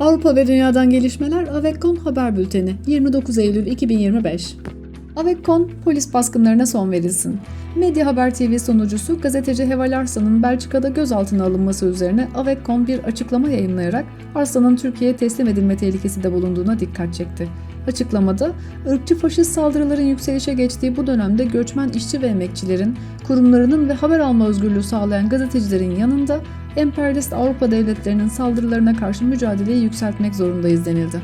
Avrupa ve Dünya'dan gelişmeler Avekkon Haber Bülteni 29 Eylül 2025 Avekkon polis baskınlarına son verilsin. Medya Haber TV sunucusu gazeteci Heval Arslan'ın Belçika'da gözaltına alınması üzerine Avekkon bir açıklama yayınlayarak Arslan'ın Türkiye'ye teslim edilme tehlikesi de bulunduğuna dikkat çekti. Açıklamada, ırkçı faşist saldırıların yükselişe geçtiği bu dönemde göçmen işçi ve emekçilerin, kurumlarının ve haber alma özgürlüğü sağlayan gazetecilerin yanında emperyalist Avrupa devletlerinin saldırılarına karşı mücadeleyi yükseltmek zorundayız denildi.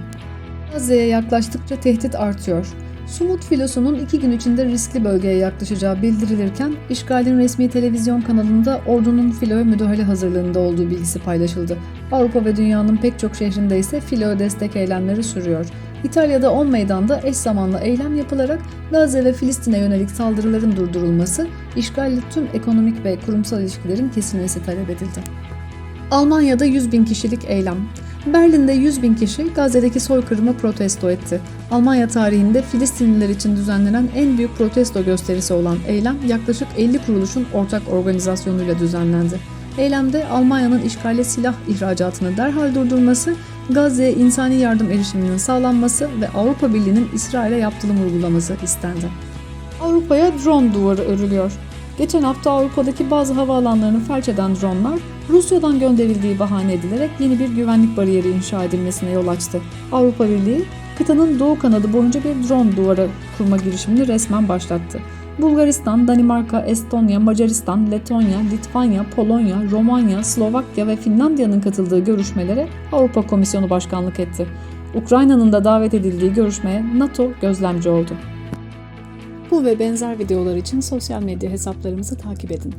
Gazze'ye yaklaştıkça tehdit artıyor. Sumut filosunun iki gün içinde riskli bölgeye yaklaşacağı bildirilirken, işgalin resmi televizyon kanalında ordunun filoya müdahale hazırlığında olduğu bilgisi paylaşıldı. Avrupa ve dünyanın pek çok şehrinde ise filoya destek eylemleri sürüyor. İtalya'da 10 meydanda eş zamanlı eylem yapılarak Gazze ve Filistin'e yönelik saldırıların durdurulması, işgalle tüm ekonomik ve kurumsal ilişkilerin kesilmesi talep edildi. Almanya'da 100 bin kişilik eylem. Berlin'de 100 bin kişi Gazze'deki soykırımı protesto etti. Almanya tarihinde Filistinliler için düzenlenen en büyük protesto gösterisi olan eylem yaklaşık 50 kuruluşun ortak organizasyonuyla düzenlendi. Eylemde Almanya'nın işgale silah ihracatını derhal durdurması, Gazze'ye insani yardım erişiminin sağlanması ve Avrupa Birliği'nin İsrail'e yaptırım uygulaması istendi. Avrupa'ya drone duvarı örülüyor. Geçen hafta Avrupa'daki bazı havaalanlarını felç eden dronlar Rusya'dan gönderildiği bahane edilerek yeni bir güvenlik bariyeri inşa edilmesine yol açtı. Avrupa Birliği, kıtanın doğu kanadı boyunca bir drone duvarı kurma girişimini resmen başlattı. Bulgaristan, Danimarka, Estonya, Macaristan, Letonya, Litvanya, Polonya, Romanya, Slovakya ve Finlandiya'nın katıldığı görüşmelere Avrupa Komisyonu başkanlık etti. Ukrayna'nın da davet edildiği görüşmeye NATO gözlemci oldu. Bu ve benzer videolar için sosyal medya hesaplarımızı takip edin.